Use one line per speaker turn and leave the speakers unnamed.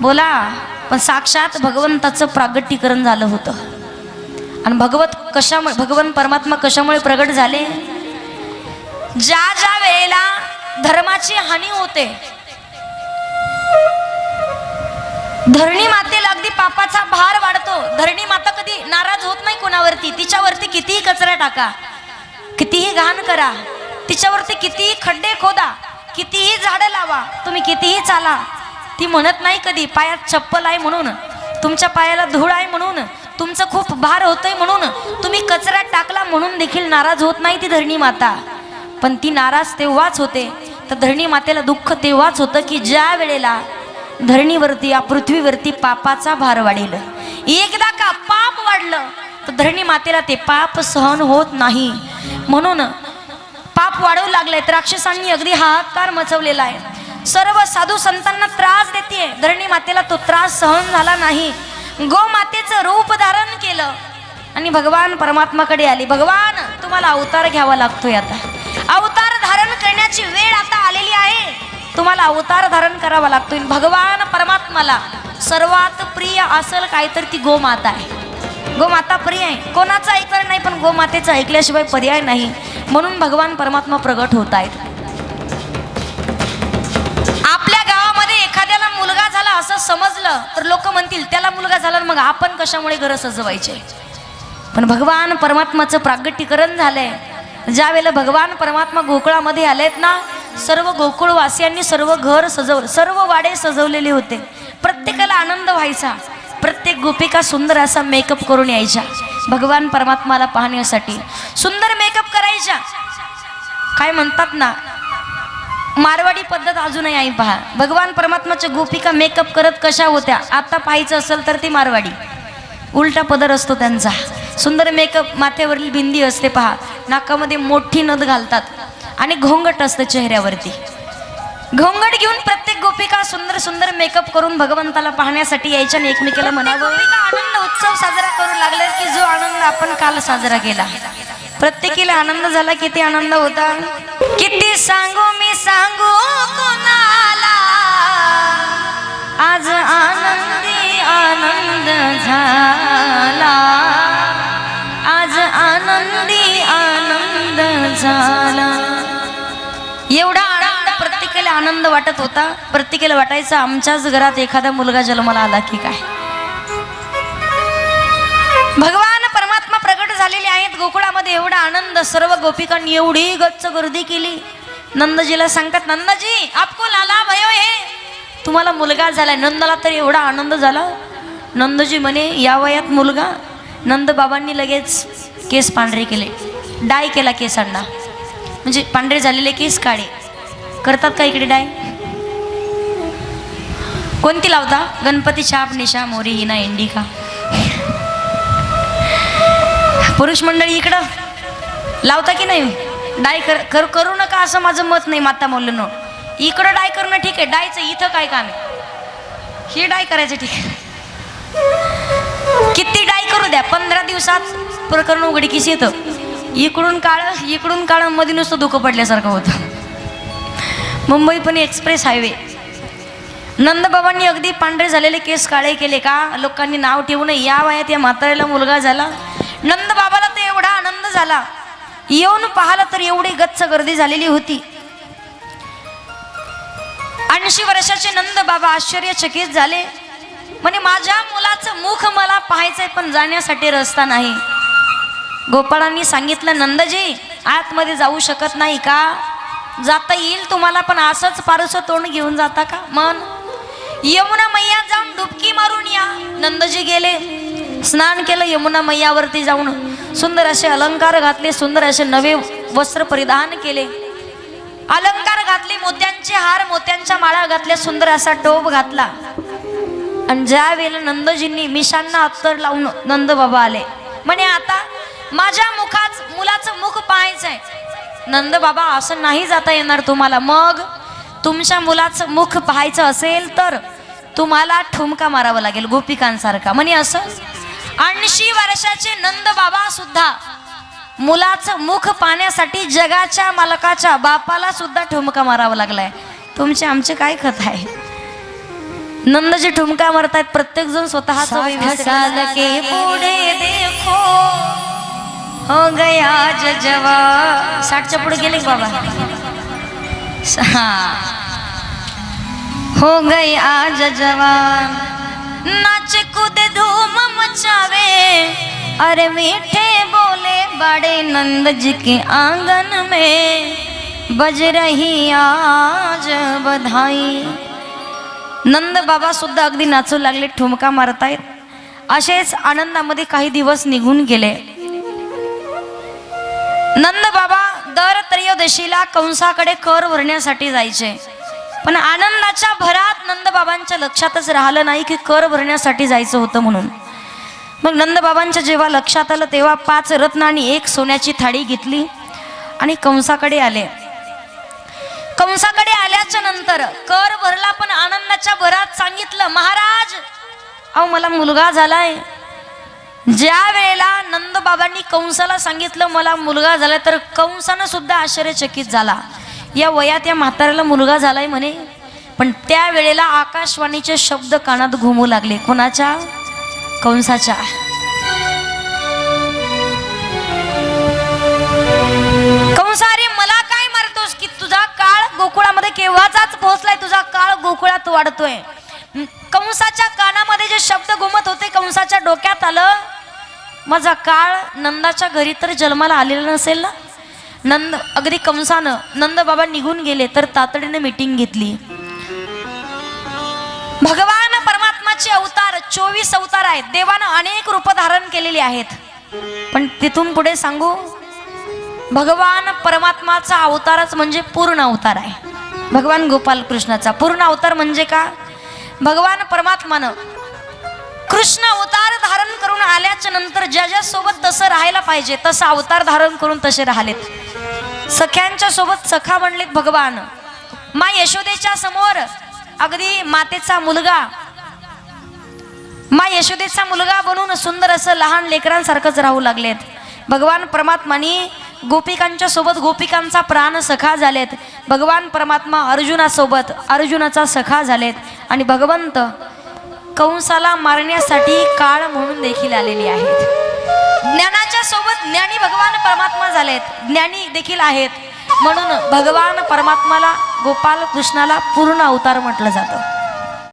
बोला पण साक्षात भगवंताचं प्रागटीकरण झालं होतं. आणि भगवत कशामुळे भगवान परमात्मा कशामुळे प्रगट झाले? ज्या ज्या वेळेला धर्माची हानी होते धरणी मातेला अगदी पापाचा भार वाढतो. धरणी माता कधी नाराज होत नाही कोणावरती? तिच्यावरती कितीही कचरा टाका कितीही घाण करा तिच्यावरती कितीही खड्डे खोदा कितीही झाडं लावा तुम्ही कितीही चाला. ती म्हणत नाही कधी पायात चप्पल आहे म्हणून. तुमच्या पायाला धूळ आहे म्हणून. तुमचं खूप भार होतंय म्हणून. तुम्ही कचरा टाकला म्हणून देखील नाराज होत नाही ती धरणी माता. पण ती नाराज तेव्हाच होते. तर धरणी मातेला दुःख तेव्हाच होतं की ज्या वेळेला धरणीवरती या पृथ्वीवरती पापाचा भार वाढेल. एकदा का पाप वाढलं तर धरणी मातेला ते पाप सहन होत नाही. म्हणून पाप वाढवू लागले तर राक्षसांनी अगदी हाहाकार मचवलेला आहे. सर्व साधू संतांना त्रास देते. धरणी मातेला तो त्रास सहन झाला नाही. गो मातेचं रूप धारण केलं. आणि भगवान परमात्माकडे आली. भगवान तुम्हाला अवतार घ्यावा लागतोय आता. अवतार धारण करण्याची वेळ आता आलेली आहे. तुम्हाला अवतार धारण करावा लागतोय. भगवान परमात्माला सर्वात प्रिय असेल काय तर ती गोमाता आहे. गोमाता प्रिय आहे. कोणाचं ऐकलं नाही पण गोमातेचं ऐकल्याशिवाय पर्याय नाही. म्हणून भगवान परमात्मा प्रगट होत आहेत. झालं तर लोक म्हणतील त्याला मुलगा झाला मग आपण कशामुळे घरं सजवायचे? पण भगवान परमात्माचं प्रागट्यकरण झालंय. ज्या वेळेला भगवान परमात्मा गोकुळामध्ये आलेत ना सर्व गोकुळवासियांनी सर्व घर सजवलं सर्व वाडे सजवलेले होते. प्रत्येकाला आनंद व्हायचा. प्रत्येक गोपिका सुंदर असा मेकअप करून यायच्या. भगवान परमात्माला पाहण्यासाठी सुंदर मेकअप करायच्या. काय म्हणतात ना मारवाडी पद्धत अजूनही आहे पहा. भगवान परमात्माच्या गोपिका मेकअप करत कशा होत्या आता पाहायचं असेल तर ती मारवाडी. उलटा पदर असतो त्यांचा. सुंदर मेकअप माथ्यावरील बिंदी असते पहा. नाकामध्ये मोठी नद घालतात आणि घोंगट असतं चेहऱ्यावरती. घोंगट घेऊन प्रत्येक गोपिका सुंदर सुंदर मेकअप करून भगवंताला पाहण्यासाठी यायच्या आणि एकमेकीला म्हणावं आनंद उत्सव साजरा करू लागले की जो आनंद आपण काल साजरा केला. प्रत्येकीला आनंद झाला किती आनंद होता. किती सांगू आनंद वाटत होता. प्रत्येकाला वाटायचा आमच्याच घरात एखादा मुलगा जन्माला आला की काय? भगवान परमात्मा प्रगट झालेले आहेत. गोकुळामध्ये एवढा आनंद सर्व गोपिकांनी एवढी गच्च गर्दी केली. नंदजीला सांगतात नंदजी आपको लाला भयो हे. तुम्हाला मुलगा झालाय. नंदला तर एवढा आनंद झाला. नंदजी म्हणे या वयात मुलगा. नंद बाबांनी लगेच केस पांढरे केले. डाय केला केसांना म्हणजे पांढरे झालेले केस काळे. करतात का इकडे डाय? कोणती लावता? गणपती छाप निशा मोरी हिना इंडिका. पुरुष मंडळी इकडं. लावता की नाही? डाय कर कर- करू नका असं माझं मत नाही माता मुलं इकडं डाय करणं ठीक आहे. डायचं इथं काय काम आहे? हे डाय करायचं ठीक आहे. किती डाय करू द्या? पंधरा दिवसात प्रकरण उघडकीस येतं. इकडून काळ इकडून काळमध्ये नुसतं धुकं पडल्यासारखं होतं. Mumbai Pune express highway. नंदबाबांनी अगदी पांढरे झालेले केस काळे केले का? लोकांनी नाव ठेवू नये. या वयात या म्हाताऱ्याला मुलगा झाला. नंदबाबाला तर एवढा आनंद झाला. येऊन पाहिलं तर एवढी गच्च गर्दी झालेली होती. ऐंशी वर्षाचे नंदबाबा आश्चर्यचकित झाले. म्हणे माझ्या मुलाचं मुख मला पाहायचंय पण जाण्यासाठी रस्ता नाही. गोपाळांनी सांगितलं नंदजी आतमध्ये जाऊ शकत नाही का? जाता येईल तुम्हाला पण असंच पारस तोंड घेऊन जाता का? मन. यमुना मैया जाऊन डुबकी मारून या. नंदजी गेले. स्नान केलं यमुना मैयावरती जाऊन सुंदर असे अलंकार घातले सुंदर असे नवे वस्त्र परिधान केले. अलंकार घातले मोत्यांचे हार मोत्यांच्या माळा घातल्या सुंदर असा टोप घातला. आणि ज्या वेळेला नंदजींनी मिशांना अत्तर लावून नंद बाबा आले. म्हणे आता माझ्या मुखाच मुलाचं मुख पाहायचंय. नंद बाबा असं नाही जाता येणार तुम्हाला. मग तुमच्या मुलाचं मुख पाहायचं असेल तर तुम्हाला ठुमका मारावा लागेल गोपिकांसारखा. म्हणे असं? ऐंशी वर्षाचे नंद बाबा सुद्धा मुलाचं मुख पाहण्यासाठी जगाच्या मालकाच्या बापाला सुद्धा ठुमका मारावा लागलाय. तुमचे आमचे काय कथा आहे? नंदजी ठुमका मारतायत. प्रत्येक जण
के
पुढे देखो. हो गया जजवा. साठच्या पुढे गेले बाबा? हा. हो गई आज जवान नाच कूद धूम मचावे. अरे मीठे बोले बड़े नंद जी के आंगन में. बज रही आज बधाई. नंद बाबा सुद्धा अगदी नाचू लागले ठुमका मारतायत. असेच आनंदामध्ये काही दिवस निघून गेले. नंद बाबा दर त्रयोदशीला कंसाकडे कर भरण्यासाठी जायचे. पण आनंदाच्या भरात नंदबाबांच्या लक्षातच राहिलं नाही की कर भरण्यासाठी जायचं होतं म्हणून. मग नंदबाबांच्या जेव्हा लक्षात आलं तेव्हा पाच रत्न आणि एक सोन्याची थाळी घेतली आणि कंसाकडे आले. कंसाकडे आल्याच्यानंतर कर भरला पण आनंदाच्या भरात सांगितलं महाराज अहो मला मुलगा झालाय. ज्या बाबांनी कंसाला सांगितलं मला मुलगा झालाय. तर कंसानं सुद्धा आश्चर्यचकित झाला. या वयात या म्हाताऱ्याला मुलगा झालाय म्हणे. पण त्या वेळेला आकाशवाणीचे शब्द कानात घुमू लागले. कोणाच्या? कंसाच्या. कंसारे मला काय मारतोस की तुझा काळ गोकुळामध्ये केव्हाचाच पोहोचलाय? तुझा काळ गोकुळात वाढतोय. कंसाच्या कानामध्ये जे शब्द घुमत होते कंसाच्या डोक्यात आलं माझा काळ नंदाच्या घरी तर जन्माला आलेला नसेल ना? नंद अगदी कंसानं नंद बाबा निघून गेले तर तातडीने मीटिंग घेतली. भगवान परमात्माचे अवतार चोवीस अवतार आहेत. देवानं अनेक रूप धारण केलेली आहेत. पण तिथून पुढे सांगू? भगवान परमात्माचा अवतारच म्हणजे पूर्ण अवतार आहे. भगवान गोपाल कृष्णाचा पूर्ण अवतार म्हणजे का? भगवान परमात्मानं कृष्ण आल्याच्यानंतर ज्या ज्या सोबत तसं राहायला पाहिजे तसं अवतार धारण करून तसे राहिलेत. सख्यांच्या सोबत सखा म्हणलेत भगवान. मा यशोदेच्या समोर अगदी मातेचा मुलगा मा यशोदेचा मुलगा बनून सुंदर असं लहान लेकरांसारखंच राहू लागलेत. भगवान परमात्मानी गोपिकांच्या सोबत गोपिकांचा प्राण सखा झालेत. भगवान परमात्मा अर्जुनासोबत अर्जुनाचा सखा झालेत. आणि भगवंत कंसाला मारण्यासाठी काळ म्हणून देखील आलेली आहेत. ज्ञानाच्या सोबत ज्ञानी भगवान परमात्मा झालेत. ज्ञानी देखील आहेत. म्हणून भगवान परमात्माला गोपाल कृष्णाला पूर्ण अवतार म्हटलं जातं.